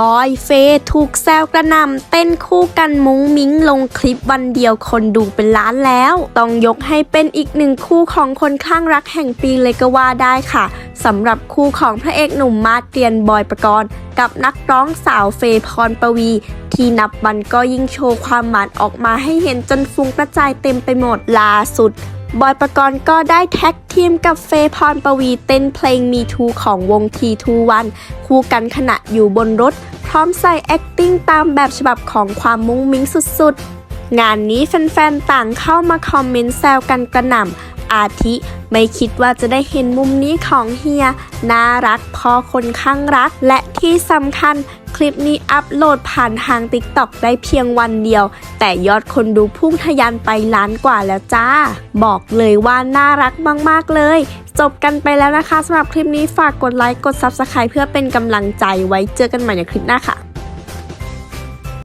บอยเฟย์ถูกแซวกระนำเต้นคู่กันมุ้งมิ้งลงคลิปวันเดียวคนดูเป็นล้านแล้ว ต้องยกให้เป็นอีกหนึ่งคู่ของคนข้างรักแห่งปีเลยก็ว่าได้ค่ะสำหรับคู่ของพระเอกหนุ่มมาเตียนบอยประกรณ์กับนักร้องสาวเฟย์พรปวี ที่นับวันก็ยิ่งโชว์ความหวานออกมาให้เห็นจนฟุ้งกระจายเต็มไปหมดล่าสุด บอยประกรณ์ก็ได้แท็กทีมกับเฟย์พรปวีเต้นเพลงมีทูของวงทีทูวันคู่กันขณะอยู่บนรถ พร้อมใส่ acting ตามแบบฉบับของความมุ้งมิ้งสุดๆ งานนี้แฟนๆ ต่างเข้ามาคอมเมนต์แซวกันกระหน่ำ อาทิ ไม่คิดว่าจะได้เห็นมุมนี้ของเฮีย น่ารักพอคนข้างรัก และที่สำคัญคลิปนี้อัปโหลดผ่านทาง TikTok ได้เพียงวันเดียว แต่ยอดคนดูพุ่งทะยานไปล้านกว่าแล้วจ้า บอกเลยว่าน่ารักมาก ๆ เลย จบกันไปแล้วนะคะสำหรับคลิปนี้ฝากกดไลค์กด Subscribe เพื่อเป็นกำลังใจไว้เจอกันใหม่ในคลิปหน้าค่ะ